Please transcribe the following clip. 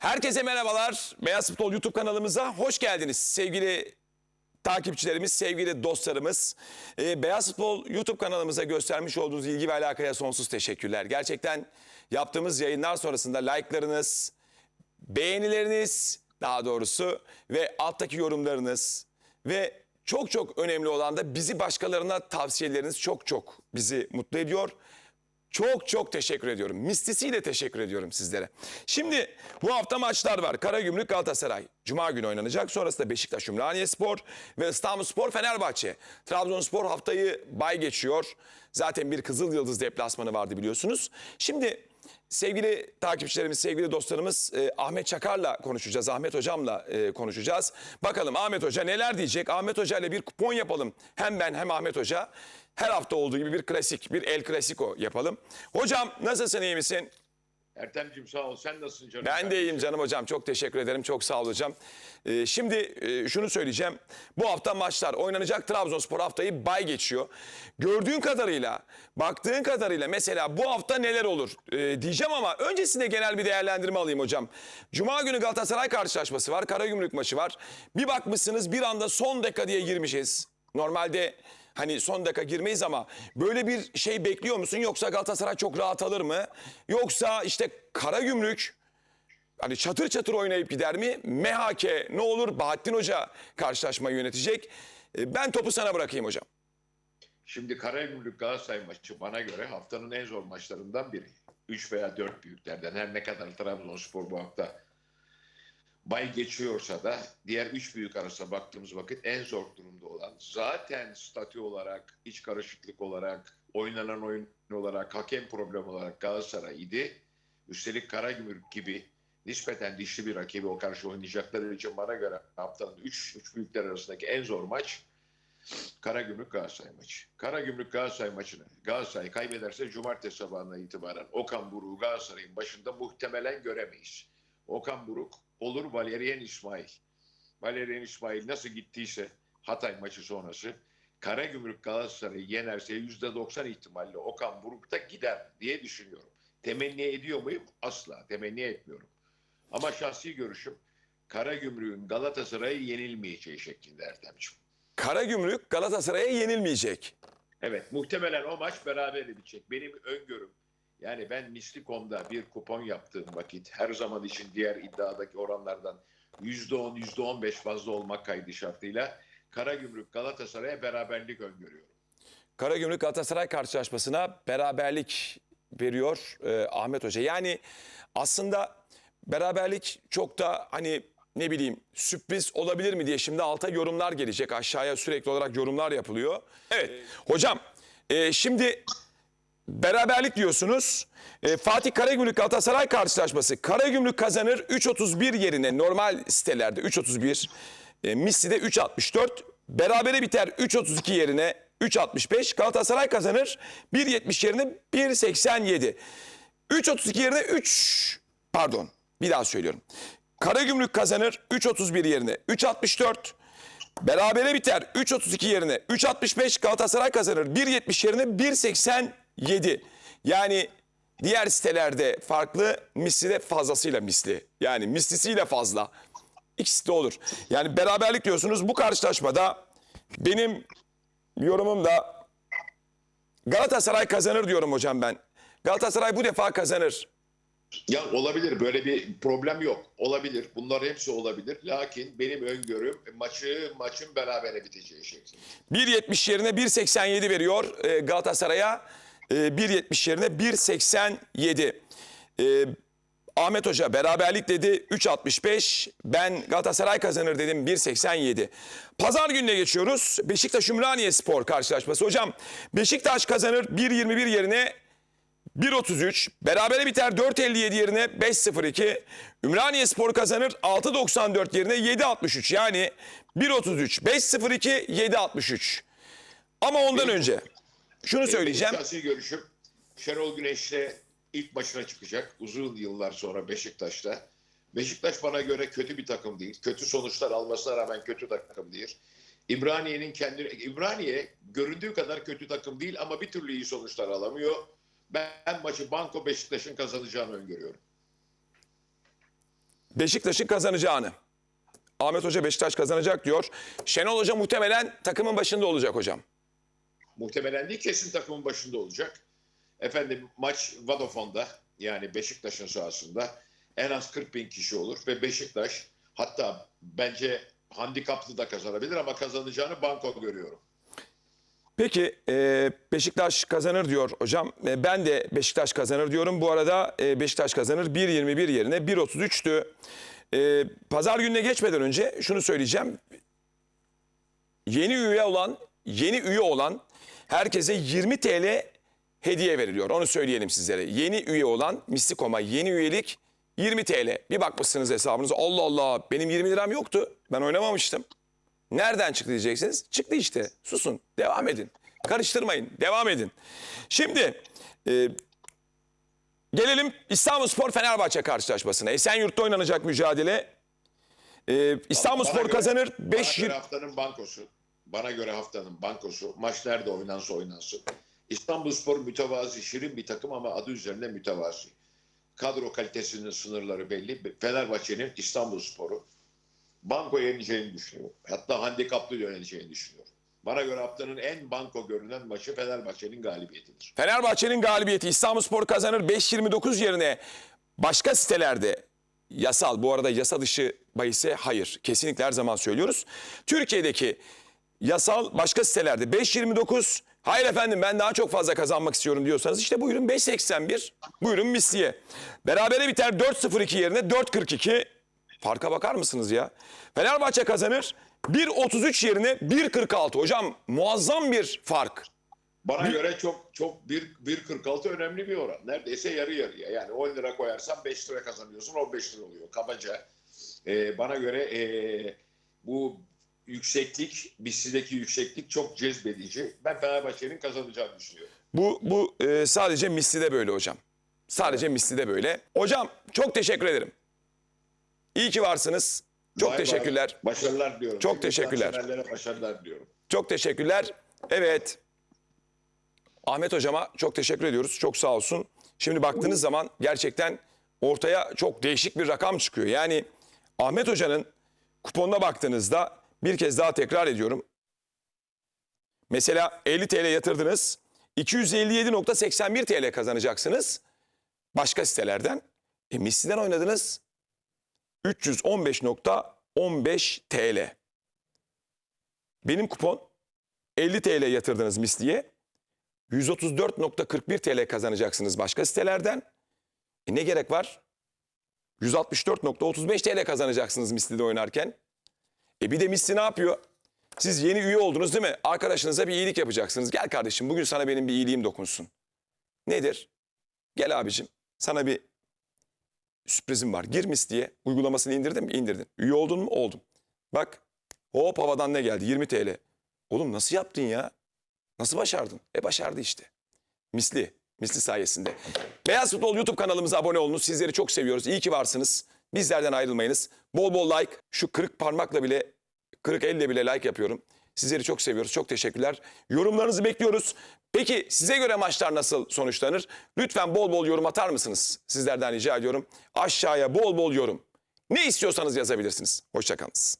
Herkese merhabalar. Beyaz Futbol YouTube kanalımıza hoş geldiniz. Sevgili takipçilerimiz, sevgili dostlarımız. Ee, Beyaz Futbol YouTube kanalımıza göstermiş olduğunuz ilgi ve alakaya sonsuz teşekkürler. Gerçekten yaptığımız yayınlar sonrasında like'larınız, beğenileriniz daha doğrusu ve alttaki yorumlarınız ve çok çok önemli olan da bizi başkalarına tavsiyeleriniz çok çok bizi mutlu ediyor. Çok çok teşekkür ediyorum. Mistisiyle teşekkür ediyorum sizlere. Şimdi bu hafta maçlar var. Karagümrük Galatasaray. Cuma günü oynanacak. Sonrasında Beşiktaş Ümraniye Spor ve İstanbul Spor Fenerbahçe. Trabzonspor haftayı bay geçiyor. Zaten bir Kızıl Yıldız deplasmanı vardı biliyorsunuz. Şimdi sevgili takipçilerimiz, sevgili dostlarımız e, Ahmet Çakar'la konuşacağız. Ahmet Hocam'la e, konuşacağız. Bakalım Ahmet Hoca neler diyecek? Ahmet Hoca ile bir kupon yapalım. Hem ben hem Ahmet Hoca. Her hafta olduğu gibi bir klasik, bir El Clasico yapalım. Hocam nasılsın, iyi misin? Ertem'cim sağ ol. Sen nasılsın canım? Ben de iyiyim canım hocam. Çok teşekkür ederim. Çok sağ ol hocam. Ee, şimdi e, şunu söyleyeceğim. Bu hafta maçlar oynanacak. Trabzonspor haftayı bay geçiyor. Gördüğün kadarıyla, baktığın kadarıyla mesela bu hafta neler olur Ee, diyeceğim ama öncesinde genel bir değerlendirme alayım hocam. Cuma günü Galatasaray karşılaşması var. Karagümrük maçı var. Bir bakmışsınız bir anda son dakika diye girmişiz. Normalde hani son dakika girmeyiz ama böyle bir şey bekliyor musun? Yoksa Galatasaray çok rahat alır mı? Yoksa işte Karagümrük hani çatır çatır oynayıp gider mi? MHK ne olur? Bahattin Hoca karşılaşmayı yönetecek. E, Ben topu sana bırakayım hocam. Şimdi Karagümrük Galatasaray maçı bana göre haftanın en zor maçlarından biri. 3 veya 4 büyüklerden her ne kadar Trabzonspor bu hafta bay geçiyorsa da diğer 3 büyük arasında baktığımız vakit en zor durumda olan zaten statü olarak, iç karışıklık olarak, oynanan oyun olarak, hakem problem olarak Galatasaray idi. Üstelik Karagümrük gibi nispeten dişli bir rakibi o karşı oynayacakları için bana göre haftanın 3 üç büyükler arasındaki en zor maç Karagümrük Galatasaray maçı. Karagümrük Galatasaray maçını Galatasaray kaybederse cumartesi sabahına itibaren Okan Buruk'u Galatasaray'ın başında muhtemelen göremeyiz. Okan Buruk olur Valerian İsmail. Valerian İsmail nasıl gittiyse Hatay maçı sonrası Karagümrük Galatasaray'ı yenerse %90 ihtimalle Okan Buruk da gider diye düşünüyorum. Temenni ediyor muyum? Asla temenni etmiyorum. Ama şahsi görüşüm Karagümrük'ün Galatasaray'ı yenilmeyeceği şeklinde Ertemciğim. Karagümrük Galatasaray'a yenilmeyecek. Evet muhtemelen o maç beraber bitecek. Benim öngörüm yani ben Misli.com'da bir kupon yaptığım vakit her zaman için diğer iddiadaki oranlardan %10, %15 fazla olmak kaydı şartıyla Karagümrük Galatasaray'a beraberlik öngörüyorum. Karagümrük Galatasaray karşılaşmasına beraberlik veriyor e, Ahmet Hoca. Yani aslında beraberlik çok da hani ne bileyim sürpriz olabilir mi diye şimdi alta yorumlar gelecek. Aşağıya sürekli olarak yorumlar yapılıyor. Evet hocam e, şimdi beraberlik diyorsunuz. E, Fatih Karagümrük Galatasaray karşılaşması. Karagümrük kazanır 3.31 yerine normal sitelerde 3.31 e, Missi'de 3.64 berabere biter 3.32 yerine 3.65 Galatasaray kazanır 1.70 yerine 1.87 3.32 yerine 3 pardon bir daha söylüyorum. Karagümrük kazanır 3.31 yerine 3.64 Berabere biter 3.32 yerine 3.65 Galatasaray kazanır 1.70 yerine 1.87. Yani diğer sitelerde farklı misli de fazlasıyla misli. Yani mislisiyle fazla. İkisi de olur. Yani beraberlik diyorsunuz bu karşılaşmada benim yorumum da Galatasaray kazanır diyorum hocam ben. Galatasaray bu defa kazanır. Ya olabilir böyle bir problem yok. Olabilir. Bunlar hepsi olabilir. Lakin benim öngörüm maçı maçın berabere biteceği şeklinde. 1.70 yerine 1.87 veriyor e, Galatasaray'a. E, 1.70 yerine 1.87. E, Ahmet Hoca beraberlik dedi 3.65. Ben Galatasaray kazanır dedim 1.87. Pazar gününe geçiyoruz. Beşiktaş Ümraniye Spor karşılaşması. Hocam Beşiktaş kazanır 1.21 yerine 1.33. Berabere biter 4.57 yerine 5.02. Ümraniye Spor kazanır 6.94 yerine 7.63. Yani 1.33, 5.02, 7.63. Ama ondan önce şunu söyleyeceğim. Benim şahsi görüşüm Şenol Güneş'le ilk maçına çıkacak. Uzun yıllar sonra Beşiktaş'ta. Beşiktaş bana göre kötü bir takım değil. Kötü sonuçlar almasına rağmen kötü takım değil. İmraniye'nin kendini İmraniye göründüğü kadar kötü takım değil ama bir türlü iyi sonuçlar alamıyor. Ben maçı Banko Beşiktaş'ın kazanacağını öngörüyorum. Beşiktaş'ın kazanacağını. Ahmet Hoca Beşiktaş kazanacak diyor. Şenol Hoca muhtemelen takımın başında olacak hocam. Muhtemelen değil takımın başında olacak. Efendim maç Vodafone'da yani Beşiktaş'ın sahasında en az 40 bin kişi olur ve Beşiktaş hatta bence handikaplı da kazanabilir ama kazanacağını banko görüyorum. Peki e, Beşiktaş kazanır diyor hocam. E, ben de Beşiktaş kazanır diyorum. Bu arada e, Beşiktaş kazanır 1.21 yerine 1.33'tü. E, Pazar gününe geçmeden önce şunu söyleyeceğim. Yeni üye olan, yeni üye olan herkese 20 TL hediye veriliyor. Onu söyleyelim sizlere. Yeni üye olan Mistikom'a yeni üyelik 20 TL. Bir bakmışsınız hesabınıza. Allah Allah benim 20 liram yoktu. Ben oynamamıştım. Nereden çıktı diyeceksiniz. Çıktı işte. Susun. Devam edin. Karıştırmayın. Devam edin. Şimdi e, gelelim İstanbulspor Fenerbahçe karşılaşmasına. Esenyurt'ta oynanacak mücadele. E, İstanbulspor kazanır. Bana 5 göre haftanın bankosu. Bana göre haftanın bankosu. Maç nerede oynansa oynansın. İstanbulspor mütevazi, şirin bir takım ama adı üzerinde mütevazi. Kadro kalitesinin sınırları belli. Fenerbahçe'nin İstanbulspor'u banko yeneceğini düşünüyorum. Hatta handikaplı yeneceğini düşünüyorum. Bana göre haftanın en banko görünen maçı Fenerbahçe'nin galibiyetidir. Fenerbahçe'nin galibiyeti İstanbulspor kazanır 5.29 yerine başka sitelerde yasal bu arada yasa dışı bahise hayır kesinlikle her zaman söylüyoruz. Türkiye'deki yasal başka sitelerde 5.29 hayır efendim ben daha çok fazla kazanmak istiyorum diyorsanız işte buyurun 5.81 buyurun misliye. Berabere biter 4.02 yerine 4.42 farka bakar mısınız ya? Fenerbahçe kazanır 1.33 yerine 1.46 hocam muazzam bir fark. Bana göre çok çok 1 1.46 önemli bir oran. Neredeyse yarı yarıya. Yani 10 lira koyarsan 5 lira kazanıyorsun 15 lira oluyor kabaca. Ee, bana göre ee, bu yükseklik, BIST'deki yükseklik çok cezbedici. Ben Fenerbahçe'nin kazanacağını düşünüyorum. Bu, bu e, sadece mislide böyle hocam. Sadece mislide böyle. Hocam çok teşekkür ederim. İyi ki varsınız. Çok bay. teşekkürler. Başarılar diliyorum. Çok Tüm teşekkürler. başarılar diliyorum. Çok teşekkürler. Evet. Ahmet hocama çok teşekkür ediyoruz. Çok sağ olsun. Şimdi baktığınız zaman gerçekten ortaya çok değişik bir rakam çıkıyor. Yani Ahmet hocanın kuponuna baktığınızda bir kez daha tekrar ediyorum. Mesela 50 TL yatırdınız. 257.81 TL kazanacaksınız. Başka sitelerden. E misliden oynadınız. 315.15 TL. Benim kupon 50 TL yatırdınız misliye. 134.41 TL kazanacaksınız başka sitelerden. E ne gerek var? 164.35 TL kazanacaksınız mislide oynarken. E bir de misli ne yapıyor? Siz yeni üye oldunuz değil mi? Arkadaşınıza bir iyilik yapacaksınız. Gel kardeşim bugün sana benim bir iyiliğim dokunsun. Nedir? Gel abicim sana bir sürprizim var. Gir misliye. Uygulamasını indirdin mi? İndirdin. Üye oldun mu? Oldum. Bak hop havadan ne geldi? 20 TL. Oğlum nasıl yaptın ya? Nasıl başardın? E başardı işte. Misli. Misli sayesinde. Beyaz Futbol YouTube kanalımıza abone olunuz. Sizleri çok seviyoruz. İyi ki varsınız. Bizlerden ayrılmayınız. Bol bol like. Şu kırık parmakla bile, kırık elle bile like yapıyorum. Sizleri çok seviyoruz. Çok teşekkürler. Yorumlarınızı bekliyoruz. Peki size göre maçlar nasıl sonuçlanır? Lütfen bol bol yorum atar mısınız? Sizlerden rica ediyorum. Aşağıya bol bol yorum. Ne istiyorsanız yazabilirsiniz. Hoşçakalınız.